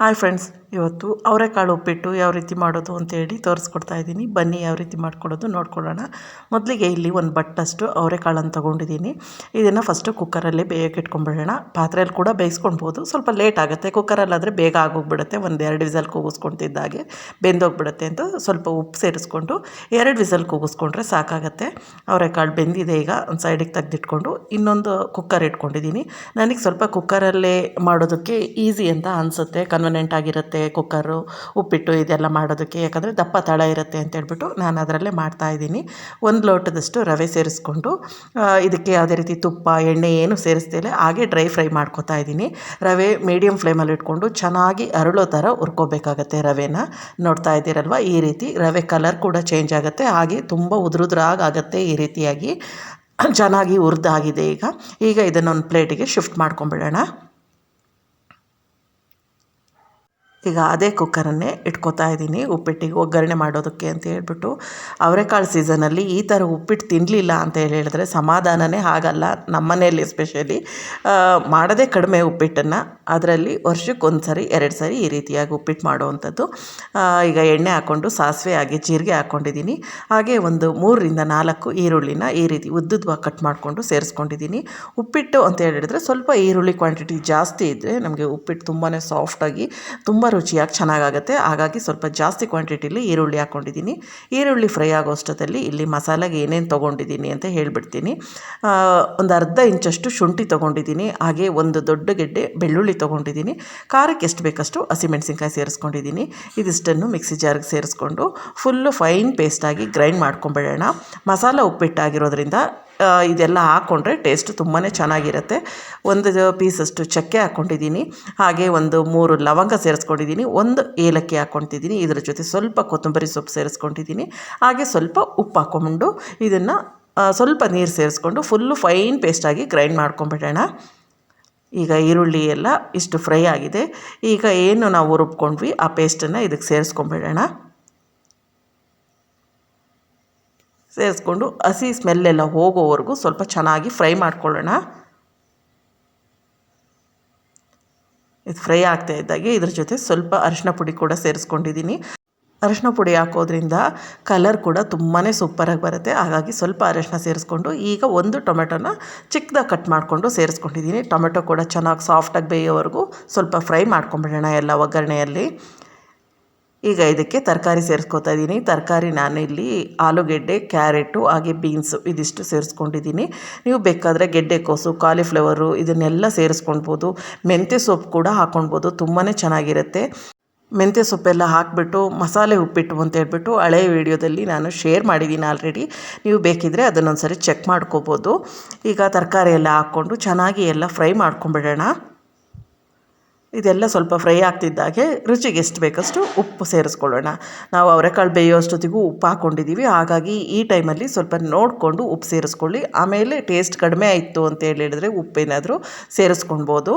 Hi friends ಇವತ್ತು ಅವರೆಕಾಳು ಉಪ್ಪಿಟ್ಟು ಯಾವ ರೀತಿ ಮಾಡೋದು ಅಂತೇಳಿ ತೋರಿಸ್ಕೊಡ್ತಾ ಇದ್ದೀನಿ. ಬನ್ನಿ ಯಾವ ರೀತಿ ಮಾಡ್ಕೊಳ್ಳೋದು ನೋಡ್ಕೊಳ್ಳೋಣ. ಮೊದಲಿಗೆ ಇಲ್ಲಿ ಒಂದು ಬಟ್ಟಷ್ಟು ಅವರೆಕಾಳನ್ನು ತೊಗೊಂಡಿದ್ದೀನಿ. ಇದನ್ನು ಫಸ್ಟು ಕುಕ್ಕರಲ್ಲೇ ಬೇಯಕ್ಕೆ ಇಟ್ಕೊಂಡ್ಬಿಡೋಣ. ಪಾತ್ರೆಯಲ್ಲಿ ಕೂಡ ಬೇಯಿಸ್ಕೊಳ್ಬೋದು. ಸ್ವಲ್ಪ ಲೇಟ್ ಆಗುತ್ತೆ. ಕುಕ್ಕರಲ್ಲಾದರೆ ಬೇಗ ಆಗೋಗ್ಬಿಡುತ್ತೆ. ಒಂದು ಎರಡು ವಿಸಲ್ ಕೂಗಿಸ್ಕೊಳ್ತಿದ್ದಾಗೆ ಬೆಂದೋಗ್ಬಿಡುತ್ತೆ ಅಂತ ಸ್ವಲ್ಪ ಉಪ್ಪು ಸೇರಿಸ್ಕೊಂಡು ಎರಡು ವಿಸಲ್ ಕೂಗಿಸ್ಕೊಂಡ್ರೆ ಸಾಕಾಗುತ್ತೆ. ಅವರೆಕಾಳು ಬೆಂದಿದೆ ಈಗ ಒಂದು ಸೈಡಿಗೆ ತೆಗೆದಿಟ್ಕೊಂಡು ಇನ್ನೊಂದು ಕುಕ್ಕರ್ ಇಟ್ಕೊಂಡಿದ್ದೀನಿ. ನನಗೆ ಸ್ವಲ್ಪ ಕುಕ್ಕರಲ್ಲೇ ಮಾಡೋದಕ್ಕೆ ಈಸಿ ಅಂತ ಅನಿಸುತ್ತೆ. ಕನ್ವನೆಂಟ್ ಆಗಿರುತ್ತೆ. ಕುಕ್ಕರು, ಉಪ್ಪಿಟ್ಟು ಇದೆಲ್ಲ ಮಾಡೋದಕ್ಕೆ. ಯಾಕಂದರೆ ದಪ್ಪ ತಳ ಇರುತ್ತೆ ಅಂತ ಹೇಳ್ಬಿಟ್ಟು ನಾನು ಅದರಲ್ಲೇ ಮಾಡ್ತಾಯಿದ್ದೀನಿ ಒಂದು ಲೋಟದಷ್ಟು ರವೆ ಸೇರಿಸ್ಕೊಂಡು ಇದಕ್ಕೆ ಯಾವುದೇ ರೀತಿ ತುಪ್ಪ, ಎಣ್ಣೆ ಏನು ಸೇರಿಸ್ತಿಲ್ಲ ಹಾಗೆ ಡ್ರೈ ಫ್ರೈ ಮಾಡ್ಕೊತಾ ಇದ್ದೀನಿ. ರವೆ ಮೀಡಿಯಮ್ ಫ್ಲೇಮಲ್ಲಿ ಇಟ್ಕೊಂಡು ಚೆನ್ನಾಗಿ ಅರಳೋ ಥರ ಹುರ್ಕೋಬೇಕಾಗತ್ತೆ ರವೆನ. ನೋಡ್ತಾ ಇದ್ದೀರಲ್ವ? ಈ ರೀತಿ ರವೆ ಕಲರ್ ಕೂಡ ಚೇಂಜ್ ಆಗುತ್ತೆ. ಹಾಗೆ ತುಂಬ ಉದುರುದ್ರಾಗತ್ತೆ ಈ ರೀತಿಯಾಗಿ. ಚೆನ್ನಾಗಿ ಹುರಿದಾಗಿದೆ ಈಗ. ಈಗ ಇದನ್ನೊಂದು ಪ್ಲೇಟಿಗೆ ಶಿಫ್ಟ್ ಮಾಡ್ಕೊಂಬಿಡೋಣ. ಈಗ ಅದೇ ಕುಕ್ಕರನ್ನೇ ಇಟ್ಕೋತಾ ಇದ್ದೀನಿ, ಉಪ್ಪಿಟ್ಟಿಗೆ ಒಗ್ಗರಣೆ ಮಾಡೋದಕ್ಕೆ ಅಂತ ಹೇಳ್ಬಿಟ್ಟು. ಅವರೆಕಾಳು ಸೀಸನಲ್ಲಿ ಈ ಥರ ಉಪ್ಪಿಟ್ಟು ತಿನ್ನಲಿಲ್ಲ ಅಂತ ಹೇಳಿ ಹೇಳಿದ್ರೆ ಸಮಾಧಾನನೇ ಆಗಲ್ಲ ನಮ್ಮನೆಯಲ್ಲಿ ಎಸ್ಪೆಷಲಿ ಮಾಡೋದೇ ಕಡಿಮೆ ಉಪ್ಪಿಟ್ಟನ್ನು, ಅದರಲ್ಲಿ ವರ್ಷಕ್ಕೊಂದು ಸರಿ, ಎರಡು ಸರಿ ಈ ರೀತಿಯಾಗಿ ಉಪ್ಪಿಟ್ಟು ಮಾಡುವಂಥದ್ದು. ಈಗ ಎಣ್ಣೆ ಹಾಕ್ಕೊಂಡು, ಸಾಸಿವೆ ಆಗಿ ಜೀರಿಗೆ ಹಾಕ್ಕೊಂಡಿದ್ದೀನಿ. ಹಾಗೆ ಒಂದು ಮೂರರಿಂದ ನಾಲ್ಕು ಈರುಳ್ಳಿನ ಈ ರೀತಿ ಉದ್ದುದ್ವಾಗಿ ಕಟ್ ಮಾಡಿಕೊಂಡು ಸೇರಿಸ್ಕೊಂಡಿದ್ದೀನಿ. ಉಪ್ಪಿಟ್ಟು ಅಂತ ಹೇಳಿದ್ರೆ ಸ್ವಲ್ಪ ಈರುಳ್ಳಿ ಕ್ವಾಂಟಿಟಿ ಜಾಸ್ತಿ ಇದ್ದರೆ ನಮಗೆ ಉಪ್ಪಿಟ್ಟು ತುಂಬಾ ಸಾಫ್ಟಾಗಿ ತುಂಬ ರುಚಿಯಾಗಿ ಚೆನ್ನಾಗಾಗುತ್ತೆ. ಹಾಗಾಗಿ ಸ್ವಲ್ಪ ಜಾಸ್ತಿ ಕ್ವಾಂಟಿಟಿಲಿ ಈರುಳ್ಳಿ ಹಾಕ್ಕೊಂಡಿದ್ದೀನಿ. ಈರುಳ್ಳಿ ಫ್ರೈ ಆಗೋ ಅಷ್ಟೊತ್ತಲ್ಲಿ ಇಲ್ಲಿ ಮಸಾಲೆಗೆ ಏನೇನು ತೊಗೊಂಡಿದ್ದೀನಿ ಅಂತ ಹೇಳಿಬಿಡ್ತೀನಿ. ಒಂದು ಅರ್ಧ ಇಂಚಷ್ಟು ಶುಂಠಿ ತೊಗೊಂಡಿದ್ದೀನಿ. ಹಾಗೆ ಒಂದು ದೊಡ್ಡ ಗೆಡ್ಡೆ ಬೆಳ್ಳುಳ್ಳಿ ತೊಗೊಂಡಿದ್ದೀನಿ. ಖಾರಕ್ಕೆ ಎಷ್ಟು ಬೇಕಷ್ಟು ಹಸಿಮೆಣಸಿನ್ಕಾಯಿ ಸೇರಿಸ್ಕೊಂಡಿದ್ದೀನಿ. ಇದಿಷ್ಟನ್ನು ಮಿಕ್ಸಿ ಜಾರ್ಗೆ ಸೇರಿಸ್ಕೊಂಡು ಫುಲ್ಲು ಫೈನ್ ಪೇಸ್ಟಾಗಿ ಗ್ರೈಂಡ್ ಮಾಡ್ಕೊಂಬಿಡೋಣ ಮಸಾಲ ಉಪ್ಪಿಟ್ಟಾಗಿರೋದ್ರಿಂದ ಇದೆಲ್ಲ ಹಾಕ್ಕೊಂಡ್ರೆ ಟೇಸ್ಟ್ ತುಂಬಾ ಚೆನ್ನಾಗಿರುತ್ತೆ. ಒಂದು ಪೀಸಷ್ಟು ಚಕ್ಕೆ ಹಾಕ್ಕೊಂಡಿದ್ದೀನಿ ಹಾಗೆ ಒಂದು ಮೂರು ಲವಂಗ ಸೇರಿಸ್ಕೊಂಡಿದ್ದೀನಿ. ಒಂದು ಏಲಕ್ಕಿ ಹಾಕ್ಕೊತಿದ್ದೀನಿ ಇದರ ಜೊತೆ ಸ್ವಲ್ಪ ಕೊತ್ತಂಬರಿ ಸೊಪ್ಪು ಸೇರಿಸ್ಕೊಂಡಿದ್ದೀನಿ. ಹಾಗೆ ಸ್ವಲ್ಪ ಉಪ್ಪು ಹಾಕ್ಕೊಂಡು ಇದನ್ನು ಸ್ವಲ್ಪ ನೀರು ಸೇರಿಸ್ಕೊಂಡು ಫುಲ್ಲು ಫೈನ್ ಪೇಸ್ಟಾಗಿ ಗ್ರೈಂಡ್ ಮಾಡ್ಕೊಂಬಿಡೋಣ. ಈಗ ಈರುಳ್ಳಿ ಎಲ್ಲ ಇಷ್ಟು ಫ್ರೈ ಆಗಿದೆ. ಈಗ ಏನು ನಾವು ರುಬ್ಕೊಂಡ್ವಿ ಆ ಪೇಸ್ಟನ್ನು ಇದಕ್ಕೆ ಸೇರಿಸ್ಕೊಂಬಿಡೋಣ. ಸೇರಿಸ್ಕೊಂಡು ಹಸಿ ಸ್ಮೆಲ್ಲೆಲ್ಲ ಹೋಗೋವರೆಗೂ ಸ್ವಲ್ಪ ಚೆನ್ನಾಗಿ ಫ್ರೈ ಮಾಡ್ಕೊಳ್ಳೋಣ. ಇದು ಫ್ರೈ ಆಗ್ತಾ ಇದ್ದಾಗೆ. ಇದ್ರ ಜೊತೆ ಸ್ವಲ್ಪ ಅರಿಶಿನ ಪುಡಿ ಕೂಡ ಸೇರಿಸ್ಕೊಂಡಿದ್ದೀನಿ. ಅರಿಶಿನ ಪುಡಿ ಹಾಕೋದ್ರಿಂದ ಕಲರ್ ಕೂಡ ತುಂಬಾ ಸೂಪರಾಗಿ ಬರುತ್ತೆ. ಹಾಗಾಗಿ ಸ್ವಲ್ಪ ಅರಿಶಿನ ಸೇರಿಸ್ಕೊಂಡು ಈಗ ಒಂದು ಟೊಮೆಟೊನ ಚಿಕ್ಕದಾಗಿ ಕಟ್ ಮಾಡಿಕೊಂಡು ಸೇರಿಸ್ಕೊಂಡಿದ್ದೀನಿ. ಟೊಮೆಟೊ ಕೂಡ ಚೆನ್ನಾಗಿ ಸಾಫ್ಟಾಗಿ ಬೇಯೋವರೆಗೂ ಸ್ವಲ್ಪ ಫ್ರೈ ಮಾಡ್ಕೊಂಬಿಡೋಣ ಎಲ್ಲ ಒಗ್ಗರಣೆಯಲ್ಲಿ. ಈಗ ಇದಕ್ಕೆ ತರಕಾರಿ ಸೇರಿಸ್ಕೊತಾ ಇದ್ದೀನಿ. ತರಕಾರಿ ನಾನು ಇಲ್ಲಿ ಆಲೂಗೆಡ್ಡೆ, ಕ್ಯಾರೆಟು, ಹಾಗೆ ಬೀನ್ಸು ಇದಿಷ್ಟು ಸೇರಿಸ್ಕೊಂಡಿದ್ದೀನಿ. ನೀವು ಬೇಕಾದರೆ ಗೆಡ್ಡೆಕೋಸು ಕಾಲಿಫ್ಲವರು ಇದನ್ನೆಲ್ಲ ಸೇರಿಸ್ಕೊಳ್ಬೋದು. ಮೆಂತ್ಯ ಸೊಪ್ಪು ಕೂಡ ಹಾಕ್ಕೊಳ್ಬೋದು ತುಂಬಾ ಚೆನ್ನಾಗಿರುತ್ತೆ. ಮೆಂತ್ಯ ಸೊಪ್ಪೆಲ್ಲ ಹಾಕಿಬಿಟ್ಟು ಮಸಾಲೆ ಉಪ್ಪಿಟ್ಟು ಅಂತ ಹೇಳ್ಬಿಟ್ಟು ಹಳೆಯ ವೀಡಿಯೋದಲ್ಲಿ ನಾನು ಶೇರ್ ಮಾಡಿದ್ದೀನಿ ಆಲ್ರೆಡಿ. ನೀವು ಬೇಕಿದ್ದರೆ ಅದನ್ನೊಂದು ಸರಿ ಚೆಕ್ ಮಾಡ್ಕೋಬೋದು. ಈಗ ತರಕಾರಿ ಎಲ್ಲ ಹಾಕ್ಕೊಂಡು ಚೆನ್ನಾಗಿ ಎಲ್ಲ ಫ್ರೈ ಮಾಡ್ಕೊಂಬಿಡೋಣ. ಇದೆಲ್ಲ ಸ್ವಲ್ಪ ಫ್ರೈ ಆಗ್ತಿದ್ದಾಗೆ ರುಚಿಗೆ ಎಷ್ಟು ಬೇಕಷ್ಟು ಉಪ್ಪು ಸೇರಿಸ್ಕೊಳ್ಳೋಣ. ನಾವು ಅವರೆಕಾಳು ಬೇಯೋ ಅಷ್ಟೊತ್ತಿಗೂ ಉಪ್ಪು ಹಾಕ್ಕೊಂಡಿದ್ದೀವಿ ಹಾಗಾಗಿ ಈ ಟೈಮಲ್ಲಿ ಸ್ವಲ್ಪ ನೋಡಿಕೊಂಡು ಉಪ್ಪು ಸೇರಿಸ್ಕೊಳ್ಳಿ. ಆಮೇಲೆ ಟೇಸ್ಟ್ ಕಡಿಮೆ ಆಯಿತು ಅಂತ ಹೇಳಿದ್ರೆ ಉಪ್ಪೇನಾದರೂ ಸೇರಿಸ್ಕೊಳ್ಬೋದು.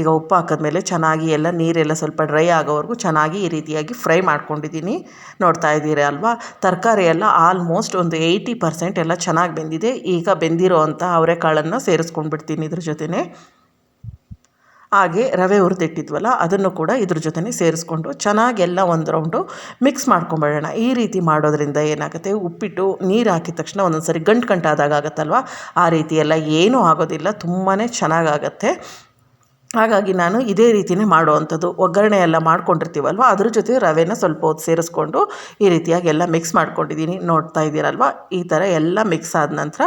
ಈಗ ಉಪ್ಪು ಹಾಕಿದ್ಮೇಲೆ ಚೆನ್ನಾಗಿ ಎಲ್ಲ ನೀರೆಲ್ಲ ಸ್ವಲ್ಪ ಡ್ರೈ ಆಗೋವರೆಗೂ ಚೆನ್ನಾಗಿ ಈ ರೀತಿಯಾಗಿ ಫ್ರೈ ಮಾಡ್ಕೊಂಡಿದ್ದೀನಿ. ನೋಡ್ತಾ ಇದ್ದೀರಿ ಅಲ್ವಾ? ತರಕಾರಿ ಎಲ್ಲ ಆಲ್ಮೋಸ್ಟ್ ಒಂದು ಏಯ್ಟಿ ಪರ್ಸೆಂಟ್ ಎಲ್ಲ ಚೆನ್ನಾಗಿ ಬೆಂದಿದೆ. ಈಗ ಬೆಂದಿರೋ ಅಂಥ ಅವರೆಕಾಳನ್ನು ಸೇರಿಸ್ಕೊಂಡ್ಬಿಡ್ತೀನಿ ಇದ್ರ ಜೊತೆನೇ. ಹಾಗೆ ರವೆ ಹುರಿದಿಟ್ಟಿದ್ವಲ್ಲ, ಅದನ್ನು ಕೂಡ ಇದ್ರ ಜೊತೆನೆ ಸೇರಿಸ್ಕೊಂಡು ಚೆನ್ನಾಗೆಲ್ಲ ಒಂದು ರೌಂಡು ಮಿಕ್ಸ್ ಮಾಡ್ಕೊಂಬಿಡೋಣ ಈ ರೀತಿ ಮಾಡೋದ್ರಿಂದ ಏನಾಗುತ್ತೆ? ಉಪ್ಪಿಟ್ಟು, ನೀರು ಹಾಕಿದ ತಕ್ಷಣ ಒಂದೊಂದು ಸರಿ ಗಂಟು ಗಂಟಾದಾಗ ಆಗುತ್ತಲ್ವ? ಆ ರೀತಿ ಎಲ್ಲ ಏನೂ ಆಗೋದಿಲ್ಲ. ತುಂಬಾ ಚೆನ್ನಾಗಾಗತ್ತೆ ಹಾಗಾಗಿ ನಾನು ಇದೇ ರೀತಿಯೇ ಮಾಡುವಂಥದ್ದು. ಒಗ್ಗರಣೆ ಎಲ್ಲ ಮಾಡ್ಕೊಂಡಿರ್ತೀವಲ್ವ? ಅದ್ರ ಜೊತೆ ರವೆನ ಸ್ವಲ್ಪ ಹೊತ್ತು ಸೇರಿಸ್ಕೊಂಡು ಈ ರೀತಿಯಾಗಿ ಎಲ್ಲ ಮಿಕ್ಸ್ ಮಾಡ್ಕೊಂಡಿದ್ದೀನಿ. ನೋಡ್ತಾ ಇದ್ದೀರಲ್ವ? ಈ ಥರ ಎಲ್ಲ ಮಿಕ್ಸ್ ಆದ ನಂತರ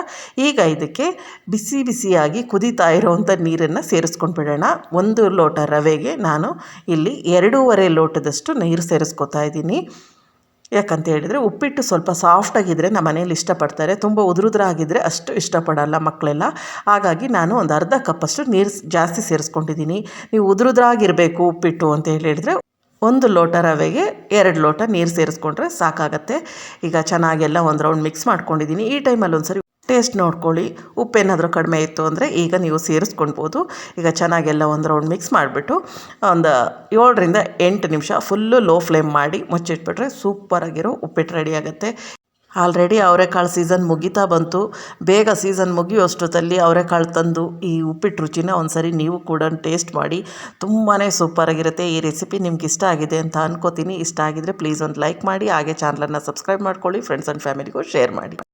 ಈಗ ಇದಕ್ಕೆ ಬಿಸಿ ಬಿಸಿಯಾಗಿ ಕುದೀತಾ ಇರೋವಂಥ ನೀರನ್ನು ಸೇರಿಸ್ಕೊಂಡು ಬಿಡೋಣ. ಒಂದು ಲೋಟ ರವೆಗೆ ನಾನು ಇಲ್ಲಿ ಎರಡೂವರೆ ಲೋಟದಷ್ಟು ನೀರು ಸೇರಿಸ್ಕೊತಾ ಇದ್ದೀನಿ. ಯಾಕಂತ ಹೇಳಿದರೆ ಉಪ್ಪಿಟ್ಟು ಸ್ವಲ್ಪ ಸಾಫ್ಟಾಗಿದ್ದರೆ ನಮ್ಮ ಮನೇಲಿ ಇಷ್ಟಪಡ್ತಾರೆ, ತುಂಬ ಉದುರುದ್ರಾಗಿದ್ದರೆ ಅಷ್ಟು ಇಷ್ಟಪಡಲ್ಲ ಮಕ್ಕಳೆಲ್ಲ ಹಾಗಾಗಿ ನಾನು ಒಂದು ಅರ್ಧ ಕಪ್ಪಷ್ಟು ನೀರು ಜಾಸ್ತಿ ಸೇರಿಸ್ಕೊಂಡಿದ್ದೀನಿ. ನೀವು ಉದುರುದ್ರಾಗಿರಬೇಕು ಉಪ್ಪಿಟ್ಟು ಅಂತ ಹೇಳಿ ಹೇಳಿದರೆ ಒಂದು ಲೋಟ ರವೆಗೆ ಎರಡು ಲೋಟ ನೀರು ಸೇರಿಸ್ಕೊಂಡ್ರೆ ಸಾಕಾಗತ್ತೆ. ಈಗ ಚೆನ್ನಾಗೆಲ್ಲ ಒಂದು ರೌಂಡ್ ಮಿಕ್ಸ್ ಮಾಡ್ಕೊಂಡಿದ್ದೀನಿ. ಈ ಟೈಮಲ್ಲಿ ಒಂದು ಸರಿ ಟೇಸ್ಟ್ ನೋಡ್ಕೊಳ್ಳಿ. ಉಪ್ಪೇನಾದರೂ ಕಡಿಮೆ ಇತ್ತು ಅಂದರೆ ಈಗ ನೀವು ಸೇರಿಸ್ಕೊಳ್ಬೋದು. ಈಗ ಚೆನ್ನಾಗೆಲ್ಲ ಒಂದು ರೌಂಡ್ ಮಿಕ್ಸ್ ಮಾಡಿಬಿಟ್ಟು ಒಂದು ಏಳರಿಂದ ಎಂಟು ನಿಮಿಷ ಫುಲ್ಲು ಲೋ ಫ್ಲೇಮ್ ಮಾಡಿ ಮುಚ್ಚಿಟ್ಬಿಟ್ರೆ ಸೂಪರಾಗಿರೋ ಉಪ್ಪಿಟ್ಟು ರೆಡಿ ಆಗುತ್ತೆ. ಆಲ್ರೆಡಿ ಅವರೆಕಾಳು ಸೀಸನ್ ಮುಗಿತಾ ಬಂತು. ಬೇಗ ಸೀಸನ್ ಮುಗಿಯುವಷ್ಟೊತ್ತಲ್ಲಿ ಅವರೆಕಾಳು ತಂದು ಈ ಉಪ್ಪಿಟ್ಟು ರುಚಿನ ಒಂದ್ಸರಿ ನೀವು ಕೂಡ ಟೇಸ್ಟ್ ಮಾಡಿ. ತುಂಬಾ ಸೂಪರಾಗಿರುತ್ತೆ ಈ ರೆಸಿಪಿ ನಿಮ್ಗೆ ಇಷ್ಟ ಆಗಿದೆ ಅಂತ ಅನ್ಕೋತೀನಿ. ಇಷ್ಟ ಆಗಿದ್ರೆ ಪ್ಲೀಸ್ ಒಂದು ಲೈಕ್ ಮಾಡಿ. ಹಾಗೆ ಚಾನಲನ್ನು ಸಬ್ಸ್ಕ್ರೈಬ್ ಮಾಡ್ಕೊಳ್ಳಿ. ಫ್ರೆಂಡ್ಸ್ ಆ್ಯಂಡ್ ಫ್ಯಾಮಿಲಿಗೂ ಶೇರ್ ಮಾಡಿ.